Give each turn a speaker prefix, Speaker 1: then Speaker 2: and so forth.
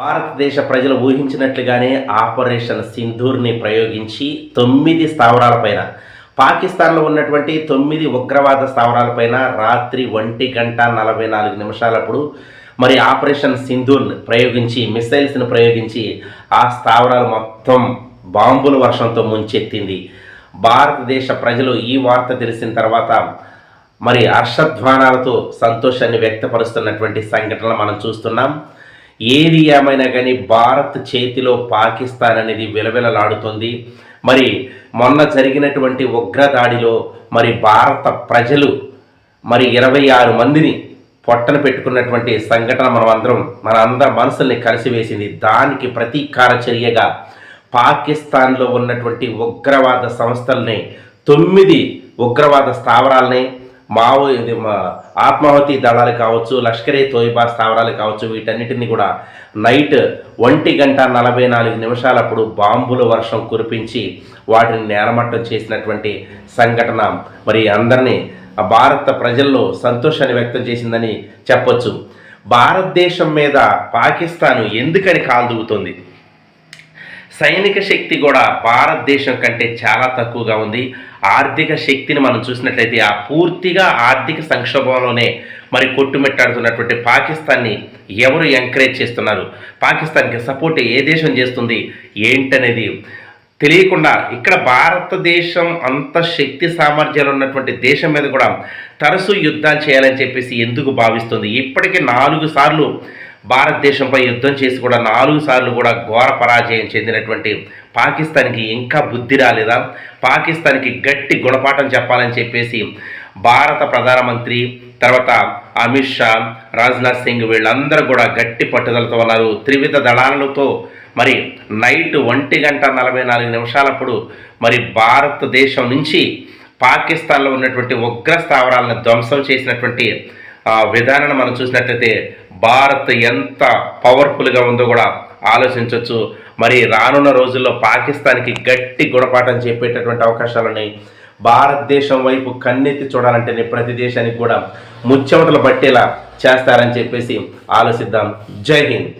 Speaker 1: భారతదేశ ప్రజలు ఊహించినట్లుగానే ఆపరేషన్ సింధూర్ని ప్రయోగించి తొమ్మిది స్థావరాలపైన పాకిస్తాన్లో ఉన్నటువంటి తొమ్మిది ఉగ్రవాద స్థావరాలపైన రాత్రి ఒంటి గంట నలభై నాలుగు నిమిషాలప్పుడు మరి ఆపరేషన్ సింధూర్ ప్రయోగించి మిసైల్స్ని ప్రయోగించి ఆ స్థావరాలు మొత్తం బాంబుల వర్షంతో ముంచెత్తింది. భారతదేశ ప్రజలు ఈ వార్త తెలిసిన తర్వాత మరి హర్షధ్వానాలతో సంతోషాన్ని వ్యక్తపరుస్తున్నటువంటి సంఘటనలు మనం చూస్తున్నాం. ఏది ఏమైనా కానీ భారత్ చేతిలో పాకిస్తాన్ అనేది విలవిలలాడుతుంది. మరి మొన్న జరిగినటువంటి ఉగ్రదాడిలో మరి భారత ప్రజలు మరి ఇరవై ఆరు మందిని పొట్టన పెట్టుకున్నటువంటి సంఘటన మనం అందరం మన అందరి మనసుల్ని కలిసివేసింది. దానికి ప్రతీకార చర్యగా పాకిస్తాన్లో ఉన్నటువంటి ఉగ్రవాద సంస్థల్ని తొమ్మిది ఉగ్రవాద స్థావరాలని మావో ఇది మా ఆత్మాహుతి దళాలు కావచ్చు లష్కరే తోయిబా స్థావరాలు కావచ్చు వీటన్నిటిని కూడా నైట్ ఒంటి గంట నలభై నాలుగు నిమిషాలప్పుడు బాంబుల వర్షం కురిపించి వాటిని నేలమట్టం చేసినటువంటి సంఘటన. మరి అందరినీ భారత ప్రజల్లో సంతోషాన్ని వ్యక్తం చేసిందని చెప్పొచ్చు. భారతదేశం మీద పాకిస్తాన్ ఎందుకని కాల్దుగుతుంది సైనిక శక్తి కూడా భారతదేశం కంటే చాలా తక్కువగా ఉంది. ఆర్థిక శక్తిని మనం చూసినట్లయితే ఆ పూర్తిగా ఆర్థిక సంక్షోభంలోనే మరి కొట్టుమిట్టాడుతున్నటువంటి పాకిస్తాన్ని ఎవరు ఎంకరేజ్ చేస్తున్నారు? పాకిస్తాన్కి సపోర్ట్ ఏ దేశం చేస్తుంది? ఏంటనేది తెలియకుండా ఇక్కడ భారతదేశం అంత శక్తి సామర్థ్యాలు ఉన్నటువంటి దేశం మీద కూడా తరచూ యుద్ధాలు చేయాలని చెప్పేసి ఎందుకు భావిస్తుంది? ఇప్పటికే నాలుగు సార్లు భారతదేశంపై యుద్ధం చేసి కూడా నాలుగు సార్లు కూడా ఘోర పరాజయం చెందినటువంటి పాకిస్తాన్కి ఇంకా బుద్ధి రాలేదా? పాకిస్తాన్కి గట్టి గుణపాఠం చెప్పాలని చెప్పేసి భారత ప్రధానమంత్రి తర్వాత అమిత్ షా రాజ్నాథ్ సింగ్ వీళ్ళందరూ కూడా గట్టి పట్టుదలతో ఉన్నారు. త్రివిధ దళాలతో మరి నైట్ ఒంటి గంట నలభై నాలుగు నిమిషాలప్పుడు మరి భారతదేశం నుంచి పాకిస్తాన్లో ఉన్నటువంటి ఉగ్ర స్థావరాలను ధ్వంసం చేసినటువంటి విధానాన్ని మనం చూసినట్లయితే భారత్ ఎంత పవర్ఫుల్గా ఉందో కూడా ఆలోచించవచ్చు మరి రానున్న రోజుల్లో పాకిస్తాన్కి గట్టి గుణపాఠం చెప్పేటటువంటి అవకాశాలని భారతదేశం వైపు కన్నెత్తి చూడాలంటేనే ప్రతి దేశానికి కూడా ముచ్చెమటలు పట్టేలా చేస్తారని చెప్పేసి ఆలోచిద్దాం. జై హింద్.